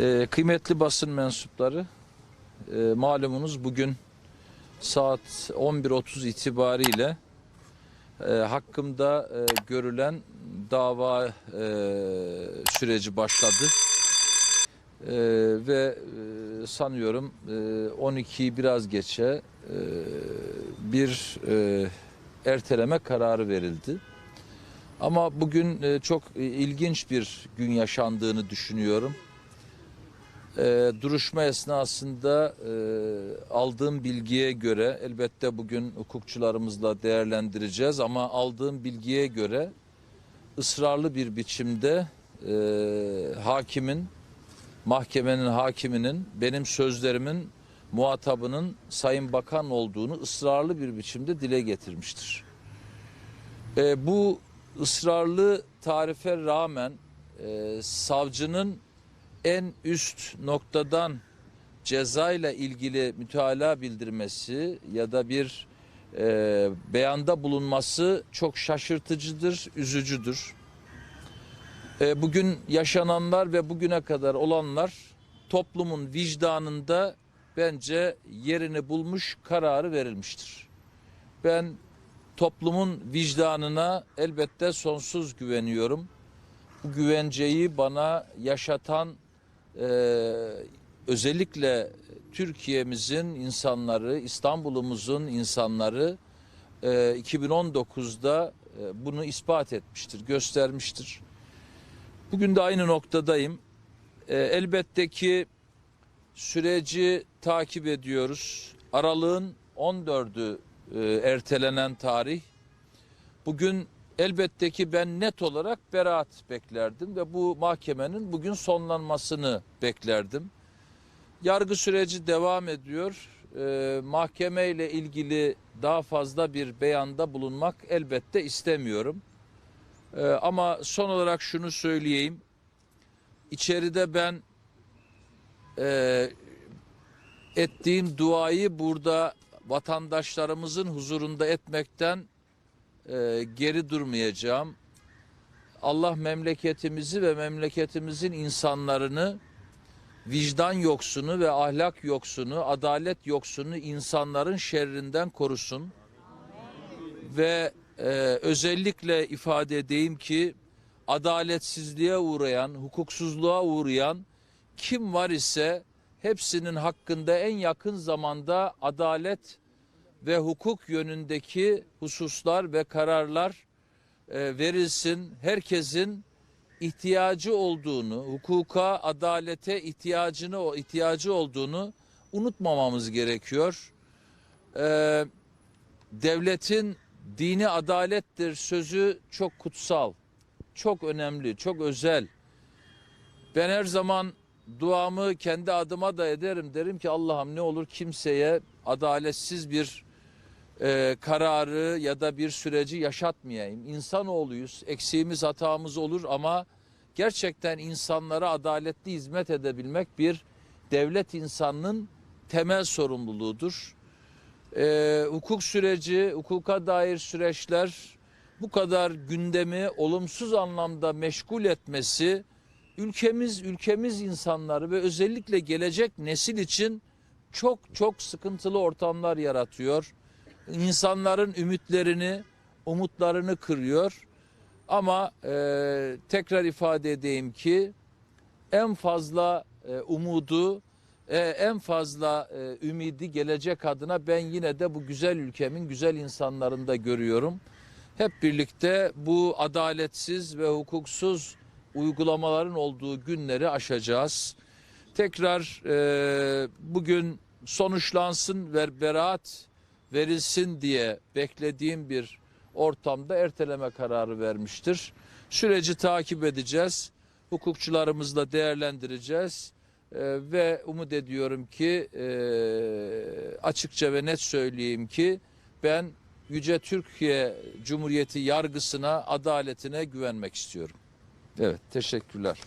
Ee, kıymetli basın mensupları, e, malumunuz bugün saat 11.30 itibariyle e, hakkımda e, görülen dava e, süreci başladı. E, ve e, sanıyorum e, 12'yi biraz geçe e, bir e, erteleme kararı verildi. Ama bugün e, çok ilginç bir gün yaşandığını düşünüyorum. E, duruşma esnasında e, aldığım bilgiye göre elbette bugün hukukçularımızla değerlendireceğiz ama aldığım bilgiye göre ısrarlı bir biçimde e, hakimin, mahkemenin hakiminin benim sözlerimin muhatabının Sayın Bakan olduğunu ısrarlı bir biçimde dile getirmiştir. E, bu ısrarlı tarife rağmen e, savcının en üst noktadan ceza ile ilgili mütalaa bildirmesi ya da bir e, beyanda bulunması çok şaşırtıcıdır, üzücüdür. E, bugün yaşananlar ve bugüne kadar olanlar toplumun vicdanında bence yerini bulmuş kararı verilmiştir. Ben toplumun vicdanına elbette sonsuz güveniyorum. Bu güvenceyi bana yaşatan e, özellikle Türkiye'mizin insanları, İstanbul'umuzun insanları e, 2019'da e, bunu ispat etmiştir, göstermiştir. Bugün de aynı noktadayım. E, elbette ki süreci takip ediyoruz. Aralığın 14'ü e, ertelenen tarih. Bugün elbette ki ben net olarak beraat beklerdim ve bu mahkemenin bugün sonlanmasını beklerdim. Yargı süreci devam ediyor. E, mahkeme ile ilgili daha fazla bir beyanda bulunmak elbette istemiyorum. E, ama son olarak şunu söyleyeyim. İçeride ben e, ettiğim duayı burada vatandaşlarımızın huzurunda etmekten e, geri durmayacağım. Allah memleketimizi ve memleketimizin insanlarını vicdan yoksunu ve ahlak yoksunu, adalet yoksunu insanların şerrinden korusun. Ve e, özellikle ifade edeyim ki adaletsizliğe uğrayan, hukuksuzluğa uğrayan kim var ise hepsinin hakkında en yakın zamanda adalet ve hukuk yönündeki hususlar ve kararlar e, verilsin. Herkesin ihtiyacı olduğunu, hukuka, adalete ihtiyacını ihtiyacı olduğunu unutmamamız gerekiyor. E, devletin dini adalettir sözü çok kutsal, çok önemli, çok özel. Ben her zaman duamı kendi adıma da ederim. Derim ki Allah'ım ne olur kimseye adaletsiz bir e, kararı ya da bir süreci yaşatmayayım. İnsanoğluyuz. Eksiğimiz hatamız olur ama gerçekten insanlara adaletli hizmet edebilmek bir devlet insanının temel sorumluluğudur. E, hukuk süreci, hukuka dair süreçler bu kadar gündemi olumsuz anlamda meşgul etmesi ülkemiz ülkemiz insanları ve özellikle gelecek nesil için çok çok sıkıntılı ortamlar yaratıyor. İnsanların ümitlerini, umutlarını kırıyor. Ama e, tekrar ifade edeyim ki en fazla e, umudu, e, en fazla e, ümidi gelecek adına ben yine de bu güzel ülkemin güzel insanlarında görüyorum. Hep birlikte bu adaletsiz ve hukuksuz uygulamaların olduğu günleri aşacağız. Tekrar e, bugün sonuçlansın ve beraat verilsin diye beklediğim bir ortamda erteleme kararı vermiştir. Süreci takip edeceğiz. Hukukçularımızla değerlendireceğiz. E, ve umut ediyorum ki e, açıkça ve net söyleyeyim ki ben Yüce Türkiye Cumhuriyeti yargısına, adaletine güvenmek istiyorum. Evet, teşekkürler.